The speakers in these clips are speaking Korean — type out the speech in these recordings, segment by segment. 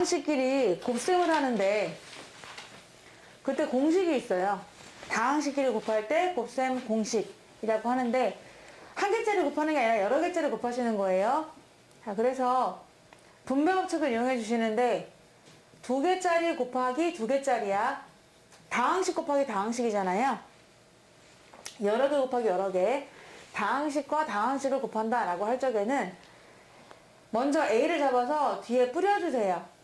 다항식끼리 곱셈을 하는데 그때 공식이 있어요. 다항식끼리 곱할 때 곱셈 공식이라고 하는데 한 개짜리 곱하는 게 아니라 여러 개짜리 곱하시는 거예요. 자, 그래서 분배 법칙을 이용해 주시는데 두 개짜리 곱하기 두 개짜리야. 다항식 곱하기 다항식이잖아요. 여러 개 곱하기 여러 개. 다항식과 다항식을 곱한다라고 할 적에는 먼저 A를 잡아서 뒤에 뿌려주세요.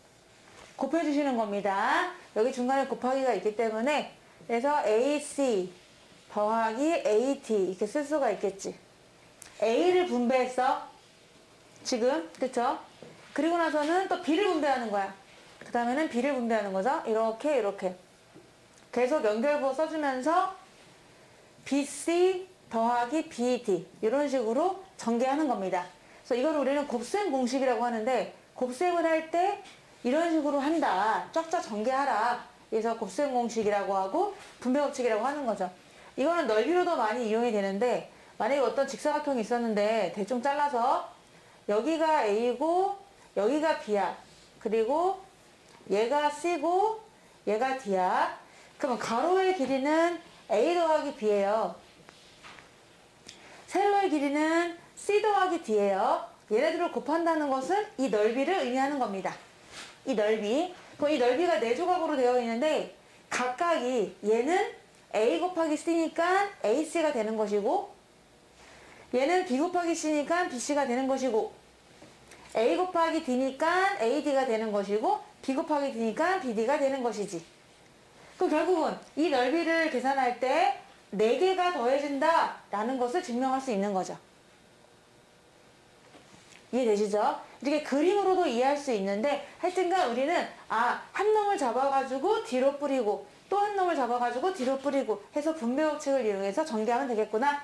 곱해주시는 겁니다. 여기 중간에 곱하기가 있기 때문에 그래서 AC 더하기 AT 이렇게 쓸 수가 있겠지. A를 분배했어. 지금 그쵸? 그리고 나서는 또 B를 분배하는 거야. 그 다음에는 B를 분배하는 거죠. 이렇게 이렇게 계속 연결부호 써주면서 BC 더하기 BD 이런 식으로 전개하는 겁니다. 그래서 이걸 우리는 곱셈 공식이라고 하는데 곱셈을 할때 이런 식으로 한다. 쫙쫙 전개하라. 그래서 곱셈 공식이라고 하고 분배 법칙이라고 하는 거죠. 이거는 넓이로도 많이 이용이 되는데 만약에 어떤 직사각형이 있었는데 대충 잘라서 여기가 A고 여기가 B야. 그리고 얘가 C고 얘가 D야. 그러면 가로의 길이는 A 더하기 B예요. 세로의 길이는 C 더하기 D예요. 얘네들을 곱한다는 것은 이 넓이를 의미하는 겁니다. 이 넓이. 그럼 이 넓이가 네 조각으로 되어 있는데 각각이 얘는 A 곱하기 C니까 AC가 되는 것이고 얘는 B 곱하기 C니까 BC가 되는 것이고 A 곱하기 D니까 AD가 되는 것이고 B 곱하기 D니까 BD가 되는 것이지. 그럼 결국은 이 넓이를 계산할 때 4개가 더해진다 라는 것을 증명할 수 있는 거죠. 이해되시죠? 이렇게 그림으로도 이해할 수 있는데 하여튼간 우리는 아, 한 놈을 잡아가지고 뒤로 뿌리고 또 한 놈을 잡아가지고 뒤로 뿌리고 해서 분배 법칙을 이용해서 전개하면 되겠구나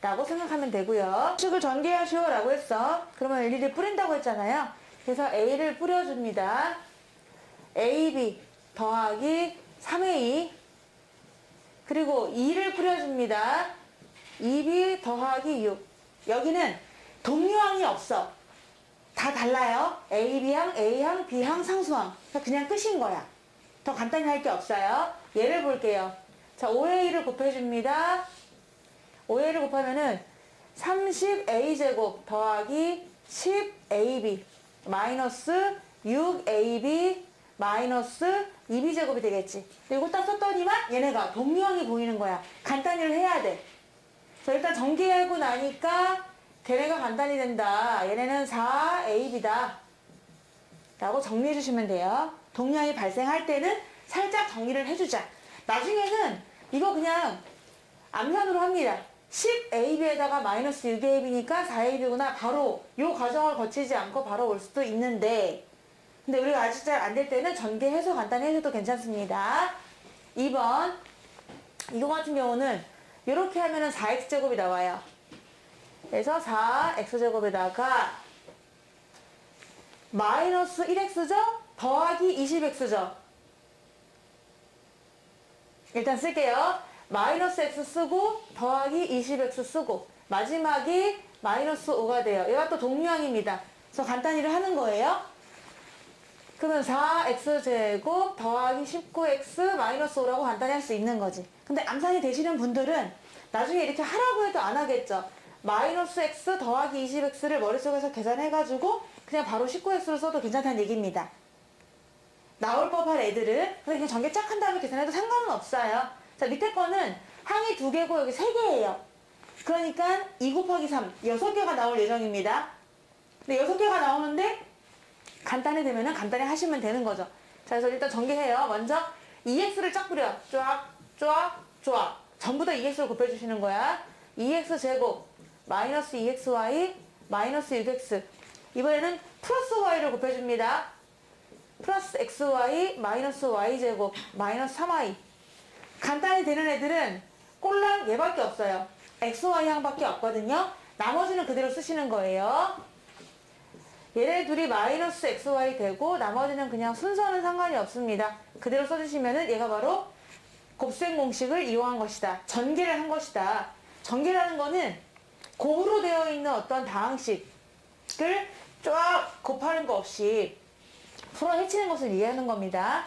라고 생각하면 되고요. 법칙을 전개하시오 라고 했어. 그러면 일일이 뿌린다고 했잖아요. 그래서 A를 뿌려줍니다. AB 더하기 3A 그리고 2를 뿌려줍니다. 2B 더하기 6 여기는 동류항이 없어. 다 달라요. AB항, A항, B항, 상수항. 그냥 끝인 거야. 더 간단히 할 게 없어요. 예를 볼게요. 자, 5A를 곱해줍니다. 5A를 곱하면은 30A제곱 더하기 10AB 마이너스 6AB 마이너스 2B제곱이 되겠지. 그리고 딱 썼더니만 얘네가 동류항이 보이는 거야. 간단히를 해야 돼. 자, 일단 전개하고 나니까 걔네가 간단히 된다. 얘네는 4AB다. 라고 정리해 주시면 돼요. 동량이 발생할 때는 살짝 정리를 해주자. 나중에는 이거 그냥 암산으로 합니다. 10AB에다가 마이너스 6AB니까 4AB구나. 바로 요 과정을 거치지 않고 바로 올 수도 있는데 근데 우리가 아직 잘 안 될 때는 전개해서 간단히 해줘도 괜찮습니다. 2번 이거 같은 경우는 이렇게 하면은 4x제곱이 나와요. 그래서 4x제곱에다가 마이너스 1x죠? 더하기 20x죠? 일단 쓸게요. 마이너스 x 쓰고 더하기 20x 쓰고 마지막이 마이너스 5가 돼요. 얘가 또 동류항입니다. 그래서 간단히를 하는 거예요. 그러면 4x제곱 더하기 19x 마이너스 5라고 간단히 할 수 있는 거지. 근데 암산이 되시는 분들은 나중에 이렇게 하라고 해도 안 하겠죠. 마이너스 x 더하기 20x를 머릿속에서 계산해가지고 그냥 바로 19x로 써도 괜찮다는 얘기입니다. 나올 법한 애들은 그냥 전개 쫙한 다음에 계산해도 상관은 없어요. 자, 밑에 거는 항이 두 개고 여기 세 개예요. 그러니까 2 곱하기 3, 6개가 나올 예정입니다. 근데 6개가 나오는데 간단히 되면은 간단히 하시면 되는 거죠. 자, 그래서 일단 전개해요. 먼저 2x를 쫙 뿌려. 쫙, 쫙, 쫙. 전부 다 2x로 곱해주시는 거야. 2x 제곱, 마이너스 2xy, 마이너스 6x. 이번에는 플러스 y를 곱해줍니다. 플러스 xy, 마이너스 y 제곱, 마이너스 3y. 간단히 되는 애들은 꼴랑 얘밖에 없어요. xy 항밖에 없거든요. 나머지는 그대로 쓰시는 거예요. 얘네 둘이 마이너스 xy 되고 나머지는 그냥 순서는 상관이 없습니다. 그대로 써주시면은 얘가 바로 곱셈 공식을 이용한 것이다. 전개를 한 것이다. 전개라는 거는 곱으로 되어 있는 어떤 다항식을 쫙 곱하는 거 없이 풀어 헤치는 것을 이해하는 겁니다.